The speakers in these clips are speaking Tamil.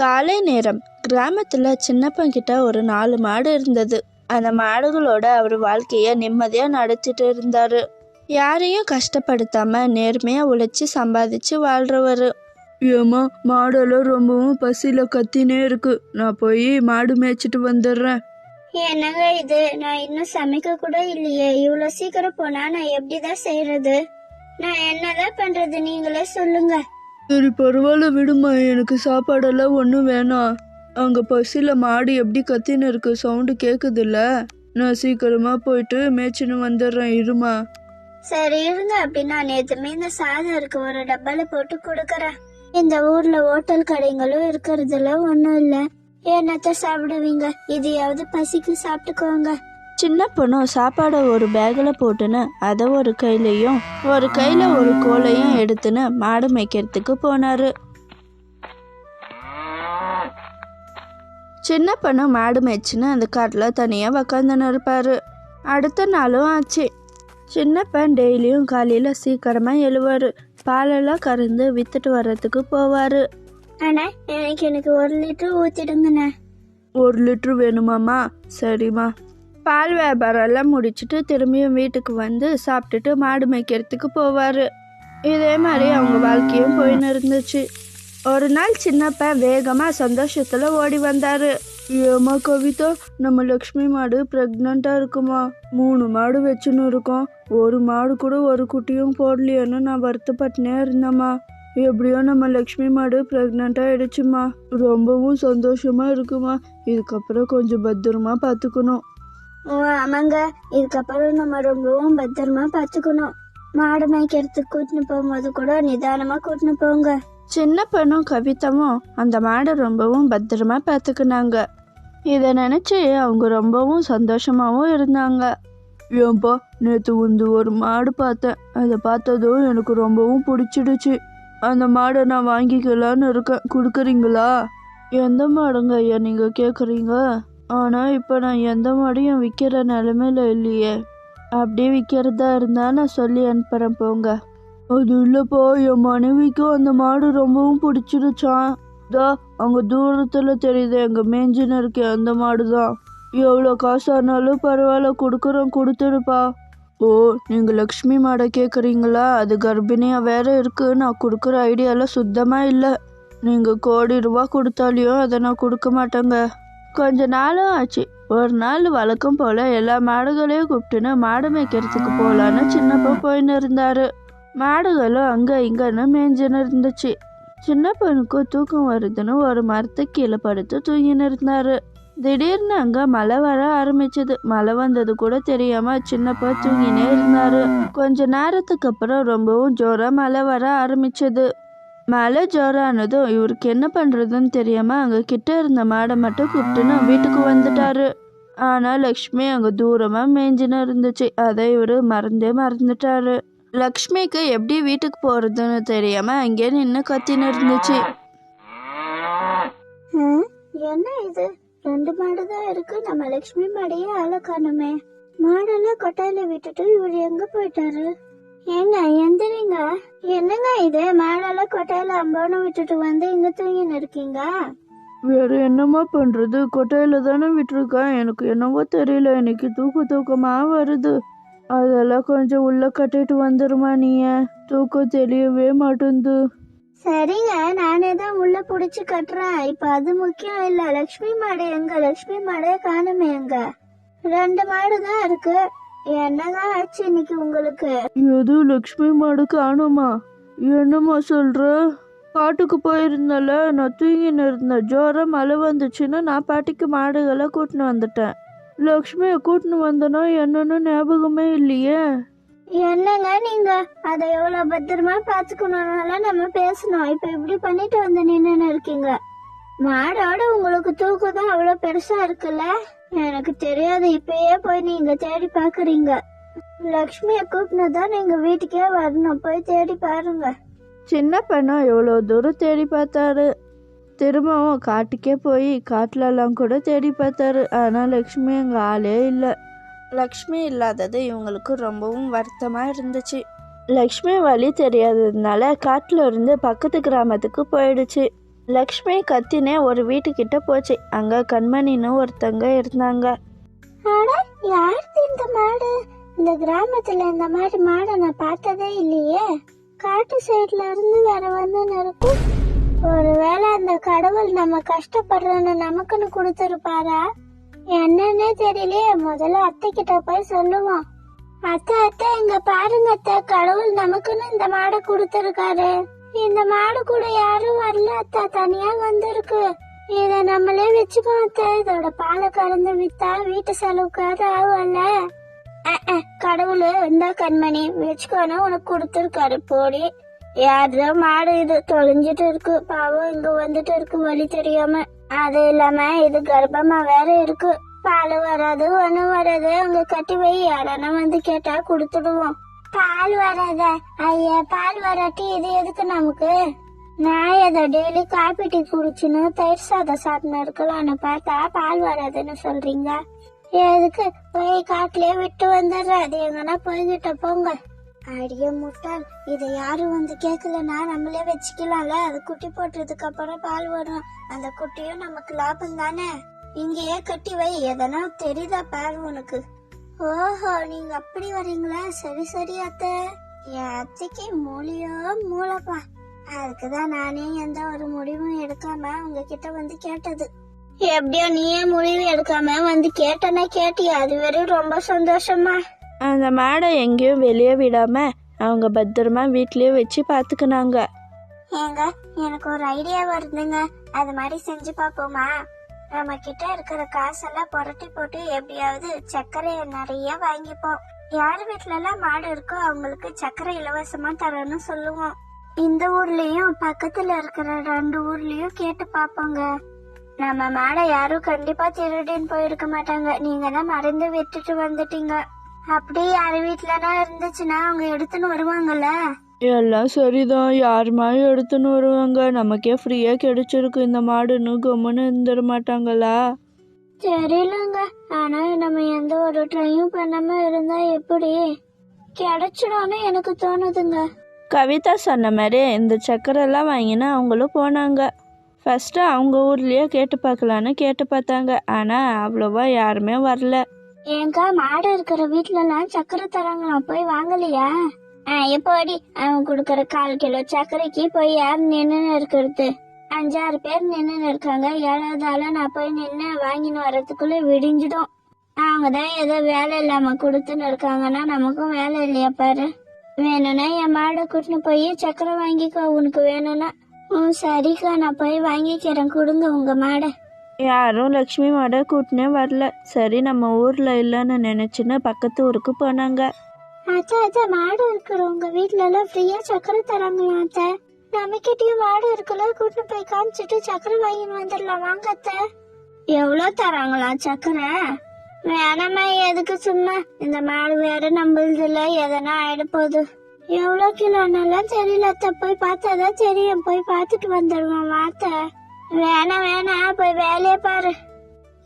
காலை நேரம். கிராமத்தில் சின்னப்பங்கிட்ட ஒரு நாலு மாடு இருந்தது. அந்த மாடுகளோட அவர் வாழ்க்கையை நிம்மதியாக நடத்திட்டு இருந்தார். யாரையும் கஷ்டப்படுத்தாம நேர்மையாக உழைச்சி சம்பாதிச்சு வாழ்கிறவர் ஏமா மாடெல்லாம் ரொம்பவும் பசியில் கத்தினே இருக்கு. நான் போய் மாடு மேய்ச்சிட்டு வந்துடுறேன். என்னங்க இது? நான் இன்னும் சமைக்க கூட இல்லையே. இவ்வளோ சீக்கிரம் போனா நான் எப்படிதான் செய்யறது நான் என்னதான் பண்றது? நீங்களே சொல்லுங்க. சரி பரவாயில்ல விடுமா. எனக்கு சாப்பாடெல்லாம் ஒன்றும் வேணாம். அங்கே பசியில் மாடு எப்படி கத்தின்னு இருக்கு சவுண்டு கேட்குதுல்ல நான் சீக்கிரமா போயிட்டு மேய்ச்சின்னு வந்துடுறேன் இருமா. சரி இருங்க. அப்படின்னா நேத்துமே இந்த சாதம் இருக்கு ஒரு டப்பால போட்டு கொடுக்கறேன். இந்த ஊர்ல ஹோட்டல் கடைங்களும் இருக்கிறதுல ஒன்றும் இல்லை. என்னத்த சாப்பிடுவீங்க? இதையாவது பசிக்கு சாப்பிட்டுக்கோங்க. சின்ன பொண்ணும் சாப்பாடை ஒரு பேக்கில் போட்டுன்னு அதை ஒரு கையிலையும் ஒரு கையில் ஒரு கோலையும் எடுத்துன்னு மாடு மேய்க்கிறதுக்கு போனாரு. சின்ன பொண்ணு மாடு மேய்ச்சின்னு அந்த காட்டில் தனியாக உக்காந்துன்னு இருப்பார். அடுத்த நாளும் ஆச்சு. சின்னப்பன் டெய்லியும் காலையில் சீக்கிரமாக எழுவார். பாலெல்லாம் கறந்து வித்துட்டு வர்றதுக்கு போவார். அண்ணா எனக்கு எனக்கு ஒரு லிட்டர் ஊத்திடுங்கண்ணே. ஒரு லிட்டர் வேணுமாம்மா? சரிம்மா. பால் வியாபாரம் எல்லாம் முடிச்சுட்டு திரும்பியும் வீட்டுக்கு வந்து சாப்பிட்டுட்டு மாடு மேய்க்கிறதுக்கு போவார். இதே மாதிரி அவங்க வாழ்க்கையும் போயின்னு இருந்துச்சு. ஒரு நாள் சின்னப்ப வேகமாக சந்தோஷத்தில் ஓடி வந்தார். ஏமா கவிதா நம்ம லக்ஷ்மி மாடு ப்ரெக்னெண்ட்டாக இருக்குமா? மூணு மாடு வச்சுன்னு இருக்கோம். ஒரு மாடு கூட ஒரு குட்டியும் போடலையேன்னு நான் வருத்தப்பட்டுனே இருந்தேம்மா. எப்படியோ நம்ம லக்ஷ்மி மாடு ப்ரெக்னெண்ட்டாக ஆயிடுச்சுமா ரொம்பவும் சந்தோஷமாக இருக்குமா? இதுக்கப்புறம் கொஞ்சம் பத்திரமா பார்த்துக்கணும். ஆமாங்க. இதுக்கப்புறம் நம்ம ரொம்பவும் பத்திரமா பாத்துக்கணும் மாடு மேய்க்கிறதுக்கு கூட்டின்னு போகும்போது கூட நிதானமா கூட்டின்னு போங்க. சின்ன பொண்ணும் கவிதாவும் அந்த மாடை ரொம்பவும் பத்திரமா பார்த்துக்கினாங்க. இதை நினச்சி அவங்க ரொம்பவும் சந்தோஷமாகவும் இருந்தாங்க. ஏன்பா நேற்று வந்து ஒரு மாடு பார்த்தேன். அதை பார்த்ததும் எனக்கு ரொம்பவும் பிடிச்சிடுச்சு. அந்த மாடை நான் வாங்கிக்கலான்னு இருக்கேன். கொடுக்குறீங்களா? எந்த மாடுங்க ஐயா நீங்கள் கேட்குறீங்க ஆனால் இப்போ நான் எந்த மாடையும் விற்கிற நிலமையில இல்லையே. அப்படியே விற்கிறதா இருந்தால் நான் சொல்லி அனுப்புகிறேன் போங்க. அது இல்லைப்பா என் மனைவிக்கும் அந்த மாடு ரொம்பவும் பிடிச்சிருச்சான் தா அங்கே தூரத்தில் தெரியுது எங்கள் மேஞ்சின்னு இருக்கே அந்த மாடு தான் எவ்வளோ காசு ஆனாலும் பரவாயில்ல கொடுக்குறோம் கொடுத்துடுப்பா. ஓ நீங்கள் லக்ஷ்மி மாடை கேட்குறீங்களா அது கர்ப்பிணியாக வேற இருக்குது நான் கொடுக்குற ஐடியாலாம் சுத்தமாக இல்லை. நீங்கள் கோடி ரூபா கொடுத்தாலையும் அதை நான் கொடுக்க மாட்டேங்க. கொஞ்ச நாளும் ஆச்சு. ஒரு நாள் வழக்கம் போல் எல்லா மாடுகளையும் கூப்பிட்டுன்னு மாடு மேய்க்கிறதுக்கு போகலான்னு சின்னப்பா போயின்னு இருந்தாரு. மாடுகளும் அங்கே இங்கன்னு மேய்ஞ்சின்னு இருந்துச்சு. சின்ன பொண்ணுக்கும் தூக்கம் வருதுன்னு ஒரு மரத்து கீழே படுத்து தூங்கின்னு இருந்தாரு. திடீர்னு அங்கே மழை வர ஆரம்பிச்சது. மழை வந்தது கூட தெரியாம சின்னப்பா தூங்கினே இருந்தாரு. கொஞ்ச நேரத்துக்கு அப்புறம் ரொம்பவும் ஜோரா மழை வர ஆரம்பிச்சது. மழை ஜோரானதும் இவருக்கு என்ன பண்ணுறதுன்னு தெரியாமல் அங்கே கிட்ட இருந்த மாடை மட்டும் கூப்பிட்டுன்னு வீட்டுக்கு வந்துட்டாரு. ஆனால் லக்ஷ்மி அங்கே தூரமாக மேஞ்சின்னு இருந்துச்சு. அதை இவர் மறந்தே மறந்துட்டாரு. லக்ஷ்மிக்கு எப்படி வீட்டுக்கு போகிறதுன்னு தெரியாமல் அங்கே நின்று கத்தின்னு இருந்துச்சு. என்ன இது? ரெண்டு மாடு தான் இருக்கு. நம்ம லக்ஷ்மி மாடையே ஆள காணுமே. மாடெல்லாம் கொட்டாயில விட்டுட்டு இவர் எங்க போயிட்டாரு? ஏங்க எந்திரிங்க. என்னங்க இது? மாடெல்லாம் கொட்டாயில அம்போன்னு விட்டுட்டு வந்து இங்க தூங்கின்னு இருக்கீங்க? வேற என்னம்மா பண்ணுறது கொட்டையில் தானே விட்டுருக்கேன். எனக்கு என்னவோ தெரியல. எனக்கு தூக்க தூக்கமாக வருது. அதெல்லாம் கொஞ்சம் உள்ள கட்டிட்டு வந்துருமா நீ தூக்கம் தெரியவே மாட்டேங்குது சரிங்க நானே தான் உள்ள புடிச்சு கட்டுறேன். இப்ப அது முக்கியம் இல்ல. லக்ஷ்மி மாடு எங்க? லக்ஷ்மி மாடே காணுமே எங்க? ரெண்டு மாடு தான் இருக்கு. என்னங்க ஆச்சு இன்னைக்கு உங்களுக்கு? எது லக்ஷ்மி மாடு காணுமா? என்னம்மா சொல்ற? காட்டுக்கு போயிருந்தல நான் தூங்கின்னு இருந்தேன். ஜோரம் மழை வந்துச்சுன்னு நான் பாட்டிக்கு மாடுகளை கூட்டின்னு வந்துட்டேன். லக்ஷ்மியை கூட்டின்னு வந்தனா என்னன்னு ஞாபகமே இல்லையே. என்னங்க நீங்க? அதை எவ்வளவு பத்திரமா பாத்துக்கணும்னால நம்ம பேசணும். இப்ப இப்படி பண்ணிட்டு வந்து நின்னு இருக்கீங்க. மாடோட உங்களுக்கு தூக்கம் தான் அவ்வளவு பெருசா இருக்குல்ல? எனக்கு தெரியாது. இப்பயே போய் நீங்க தேடி பாக்குறீங்க லக்ஷ்மிய கூப்பினதான் நீங்க வீட்டுக்கே வரணும். போய் தேடி பாருங்க. சின்ன பையனும் எவ்வளோ தூரம் தேடி பார்த்தாரு? திரும்பவும் காட்டுக்கே போய் காட்டுலலாம் கூட தேடி பார்த்தாரு. ஆனால் லக்ஷ்மி அங்கே ஆளே இல்லை. லக்ஷ்மி இல்லாதது இவங்களுக்கு ரொம்பவும் வருத்தமாக இருந்துச்சு. லக்ஷ்மி வழி தெரியாததுனால காட்டில் இருந்து பக்கத்து கிராமத்துக்கு போயிடுச்சு. லக்ஷ்மி கத்தினே ஒரு வீட்டுக்கிட்ட போச்சு. அங்க கண்மணின்னு ஒருத்தங்க இருந்தாங்க. அட இந்த மாடு? இந்த கிராமத்துல இந்த மாதிரி மாடை நான் பார்த்ததே இல்லையே. காட்டு சைடுல இருந்து வேற வந்து இருக்கும் ஒருவேளை அந்த கடவுள் நம்ம கஷ்டப்படுறோன்னு நமக்குன்னு கொடுத்துருப்பாரா? என்னன்னே தெரியலையே. முதல்ல அத்தை கிட்ட போய் சொல்லுவோம். அத்தை அத்தை இங்க பாருங்க அத்தை. கடவுள் நமக்குன்னு இந்த மாடை கொடுத்துருக்காரு. இந்த மாடு கூட யாரும் வரல அத்தா. தனியா வந்திருக்கு. இத நம்மளே வச்சுக்கோ அத்தா. இதோட பாலை கறந்து வித்தா வீட்டு செலவுக்காவது ஆகும்ல. அஹ், கடவுள் இந்த கண்மணி வச்சுக்கோன்னு உனக்கு கொடுத்துருக்காரு. போடி. யாரோ மாடு இது தொலைஞ்சிட்டு இருக்கு. பாவம் இங்க வந்துட்டு இருக்கு வழி தெரியாம. அது இல்லாம இது கர்ப்பமா வேற இருக்கு. பால் வராது ஒன்றும் வராது. அங்க கட்டி போய் யாரானா வந்து கேட்டா கொடுத்துடுவோம். பால் வராத. ஐயா பால் வராட்டி இது எதுக்கு நமக்கு? நான் ஏதோ டெய்லி காபி டீ குடிச்சுன்னு தயிர் சாதம் சாப்பிட்டு இருக்கலாம்னு பார்த்தா பால் வராதுன்னு சொல்றீங்க. எதுக்கு? போய் காட்டுலயே விட்டு வந்துடுறேன் அது எங்கன்னா போய்கிட்ட போங்க. அடிய முட்டாள் இதை யாரும் வந்து கேட்கலன்னா நம்மளே வச்சுக்கலாம்ல. அது குட்டி போட்டதுக்கு அப்புறம் பால் வரும். அந்த குட்டியும் நமக்கு லாபம் தானே? இங்கேயே கட்டி வை. எதனா தெரியுதா பால் உனக்கு? ஓஹோ நீங்க அப்படி வரீங்களா? சரி சரி அத்தை. என் அத்தைக்கு மூலியோ மூளைப்பா. அதுக்குதான் நானே எந்த ஒரு முடிவும் எடுக்காம உங்ககிட்ட வந்து கேட்டது. எப்படியோ நீயே முடிவு எடுக்காம வந்து கேட்டனா கேட்டியா அது வெறும் ரொம்ப சந்தோஷமா? அந்த மாடை எங்கேயும் வெளியே விடாம அவங்க பத்திரமா வீட்லயே வச்சு பார்த்துக்கினாங்க ஏங்க எனக்கு ஒரு ஐடியா வருதுங்க அது மாதிரி செஞ்சு பாப்போமா நம்ம கிட்ட இருக்கிற காசெல்லாம் புரட்டி போட்டு எப்படியாவது சர்க்கரையை நிறைய வாங்கிப்போம். யார் வீட்டிலலாம் எல்லாம் மாடு இருக்கோ அவங்களுக்கு சர்க்கரை இலவசமா தரணும்னு சொல்லுவோம். இந்த ஊர்லயும் பக்கத்துல இருக்கிற ரெண்டு ஊர்லயும் கேட்டு பாப்போங்க நம்ம மாடை யாரும் கண்டிப்பா திருடின்னு போயிருக்க மாட்டாங்க. நீங்க தான் மறந்து விட்டுட்டு வந்துட்டீங்க. அப்படி யார் வீட்லனா இருந்துச்சுன்னா அவங்க எடுத்துன்னு வருவாங்கல்ல? எல்லாம் சரிதான். யார் மாதிரி எடுத்துன்னு வருவாங்க? நமக்கே ஃப்ரீயா கிடைச்சிருக்கு. இந்த மாடுன்னு கம்முன்னு இருந்துட மாட்டாங்களா? தெரியலங்க. ஆனா நம்ம எந்த ஒரு ட்ரையும் பண்ணாம இருந்தா எப்படி? கிடைச்சிடும்னு எனக்கு தோணுதுங்க. கவிதா சொன்ன மாதிரி இந்த சக்கரை எல்லாம் வாங்கினா அவங்களும் போனாங்க. ஃபர்ஸ்ட் அவங்க ஊர்லயே கேட்டு பார்க்கலான்னு கேட்டு பார்த்தாங்க. ஆனா அவ்வளோவா யாருமே வரல. ஏங்கா மாடு இருக்கிற வீட்ல எல்லாம் சக்கரை தராங்களாம். போய் வாங்கலையா? எப்போடி அவன் கொடுக்கற கால் கிலோ சர்க்கரைக்கு போய் யார் நின்னு இருக்கிறது அஞ்சாறு பேர் நின்னு இருக்காங்க ஏழாவது ஆளா நான் போய் நின்று வாங்கின்னு வர்றதுக்குள்ள விடிஞ்சிடும். அவங்க தான் ஏதோ வேலை இல்லாம கொடுத்துன்னு இருக்காங்கன்னா நமக்கும் வேலை இல்லையா பாரு? வேணும்னா என் மாடை கூட்டின்னு போய் சக்கரை வாங்கிக்கோ. உனக்கு வேணும்னா. ம் சரிக்கா நான் போய் வாங்கிக்கிறேன். கொடுங்க உங்க மாடை. யாரும் லக்ஷ்மி மாடை கூட்டினே வரல. சரி நம்ம ஊர்ல இல்லைன்னு நினைச்சுன்னு பக்கத்து ஊருக்கு போனாங்க. அத்தை அத்தை மாடு இருக்கிற உங்க வீட்ல எல்லாம் ஃப்ரீயா சக்கரை தராங்களா அத்தை? நம்மகிட்டயும் மாடு இருக்குல்ல கூட்டு போய் காமிச்சிட்டு சக்கரை வாங்கின்னு வந்துடலாம். வாங்க அத்தை. எவ்வளவு தராங்களா சக்கரை? வேணாமா எதுக்கு சும்மா? இந்த மாடு வேற நம்மளது இல்ல எதனா ஆயிட போகுது. எவ்வளவு கிலோன்னெல்லாம் தெரியல அத்தை. போய் பார்த்தாதான் தெரியும். போய் பார்த்துட்டு வந்துடுவோம். வாத்த வேணாம் வேணாம் போய் வேலையை பாரு.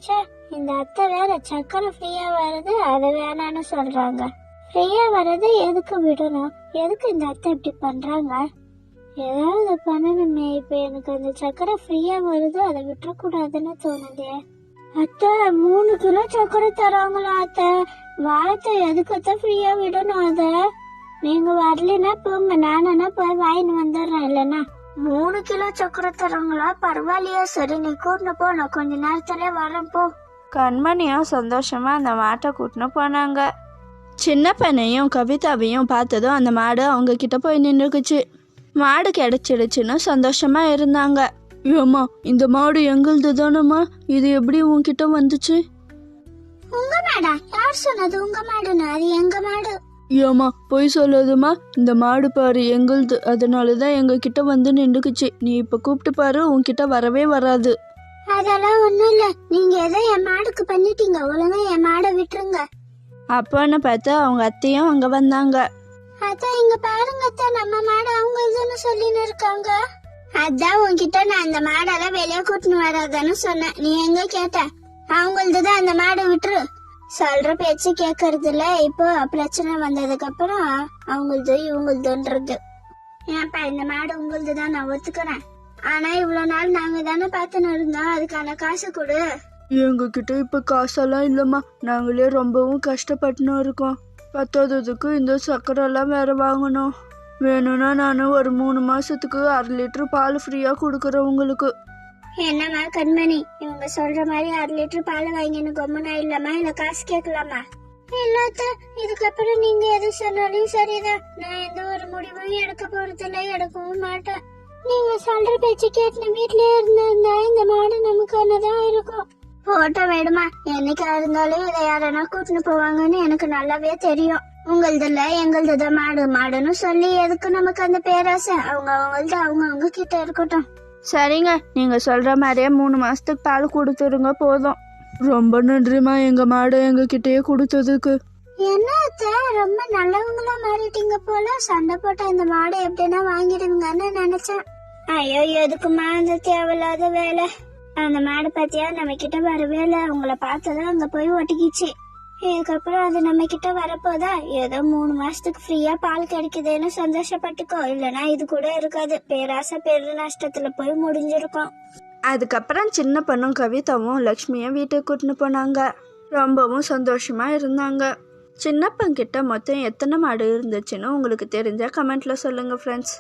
ச்சே இந்த அத்தை வேற சக்கரை ஃப்ரீயா வருது அது வேணான்னு சொல்றாங்க. ஃப்ரீயா வர்றது எதுக்கு விடணும்? எதுக்கு இந்த அத்தை இப்படி பண்றாங்க? ஏதாவது பண்ணணுமே. இப்ப எனக்கு அந்த சக்கரை ஃப்ரீயா வருது அதை விட்டுறக்கூடாதுன்னு தோணுதே. அத்தை மூணு கிலோ சக்கரை தராங்களா அத்தை? வாழத்தை எதுக்கு ஃப்ரீயா விடணும் அத? நீங்க வரலைன்னா போங்க. நானா போய் வாங்கின்னு வந்துடுறேன் இல்லைன்னா. மூணு கிலோ சக்கரை தராங்களா? பரவாயில்லையா. சரி நீ கூட்டினு போ. நான் கொஞ்ச நேரத்துல வரேன் போ. கண்மணியும் சந்தோஷமா அந்த மாட்டை கூட்டின்னு போனாங்க. சின்ன பையனையும் கவிதாவையும் பார்த்ததும் அந்த மாடு அவங்க கிட்ட போய் நின்றுக்குச்சு. மாடு கிடைச்சிடுச்சுன்னு சந்தோஷமா இருந்தாங்க. ஏம்மா இந்த மாடு எங்களுது தானம்மா இது எப்படி உன்கிட்ட வந்துச்சு? உங்க மாடா? யார் சொன்னது உங்க மாடுன்னு? அது எங்க மாடு? ஏம்மா பொய் சொல்லாதம்மா. இந்த மாடு பாரு எங்களுது. அதனால தான் எங்க கிட்ட வந்து நின்றுக்குச்சு. நீ இப்ப கூப்பிட்டு பாரு உன்கிட்ட வரவே வராது. அதெல்லாம் ஒண்ணும் இல்ல. நீங்க ஏதோ என் மாடுக்கு பண்ணிட்டீங்க. ஒழுங்கா என் மாடை விட்டுருங்க. அப்போன்னு பார்த்து அவங்க அத்தையும் அங்க வந்தாங்க. அதான் இங்க பாருங்க அத்தை நம்ம மாடு அவங்க இதுன்னு சொல்லின்னு இருக்காங்க. அதான் உன்கிட்ட நான் அந்த மாடெல்லாம் வெளியே கூட்டின்னு வராதன்னு சொன்னேன். நீ எங்க கேட்ட? அவங்களது தான் அந்த மாடை விட்டுரு. சொல்ற பேச்சு கேக்குறது இல்ல இப்போ பிரச்சனை வந்ததுக்கு அப்புறம் அவங்களது இவங்களதுன்றது. ஏன்ப்பா இந்த மாடு உங்களது தான் நான் ஒத்துக்கிறேன். ஆனா இவ்வளவு நாள் நாங்க தானே பார்த்துன்னு இருந்தோம். அதுக்கான காசு கொடு. எங்ககிட்ட இப்ப காசெல்லாம் இல்லம்மா. நாங்களே ரொம்பவும் கஷ்டப்பட்டுன்னு இருக்கோம். பத்தாததுக்கு இந்த சக்கரெல்லாம் வேற வாங்கணும். வேணும்னா நான் ஒரு மூணு மாசத்துக்கு அரை லிட்டர் பால் ஃப்ரீயா கொடுக்குறேன் உங்களுக்கு. என்னம்மா கண்மணி இவங்க சொல்ற மாதிரி அரை லிட்டர் பால் வாங்கினு கொம்மனா இல்லம்மா. இல்ல காசு கேட்கலாமா? இல்லாத இதுக்கப்புறம் நீங்க எது சொன்னாலும் சரிதான். நான் எந்த ஒரு முடிவும் எடுக்க போறதில்ல எடுக்கவும் மாட்டேன். நீங்க சொல்ற பேச்சு கேட்டு வீட்லயே இருந்திருந்தா இந்த மாடு நமக்கானதான் இருக்கும். போட்ட வேடுமா? என்னைக்கா இருந்தாலும் இதை யாரனா கூட்டின்னு போவாங்கன்னு எனக்கு நல்லாவே தெரியும். உங்களதுல எங்களது மாடு மாடுன்னு சொல்லி எதுக்கு நமக்கு அந்த பேராசை? அவங்க அவங்களது அவங்க அவங்க கிட்ட இருக்கட்டும். சரிங்க நீங்க சொல்ற மாதிரியே மூணு மாசத்துக்கு பால் கொடுத்துருங்க போதும். ரொம்ப நன்றிம்மா எங்க மாடை எங்க கிட்டயே கொடுத்ததுக்கு. என்ன அத்தை, ரொம்ப நல்லவங்களா மாறிட்டீங்க போல. சண்டை போட்ட இந்த மாடை எப்படின்னா வாங்கிடுவீங்கன்னு நினைச்சேன். ஐயோ எதுக்குமா அந்த தேவையில்லாத வேலை? அந்த மாடு பாத்தியா நம்ம கிட்ட வரவே இல்லை அவங்கள பார்த்ததான் அங்க போய் ஒட்டிக்கிச்சு. இதுக்கப்புறம் அது நம்ம கிட்ட வரப்போதா? ஏதோ மூணு மாசத்துக்கு ஃப்ரீயா பால் கிடைக்குதுன்னு சந்தோஷப்பட்டுக்கோ. இல்லனா இது கூட இருக்காது. பேராசை பெரு நஷ்டத்துல போய் முடிஞ்சிருக்கும். அதுக்கப்புறம் சின்ன பொண்ணும் கவிதாவும் லக்ஷ்மியும் வீட்டுக்கு கூட்டின்னு போனாங்க. ரொம்பவும் சந்தோஷமா இருந்தாங்க. சின்னப்பன் கிட்ட மொத்தம் எத்தனை மாடு இருந்துச்சுன்னு உங்களுக்கு தெரிஞ்சா கமெண்ட்ல சொல்லுங்க ஃப்ரெண்ட்ஸ்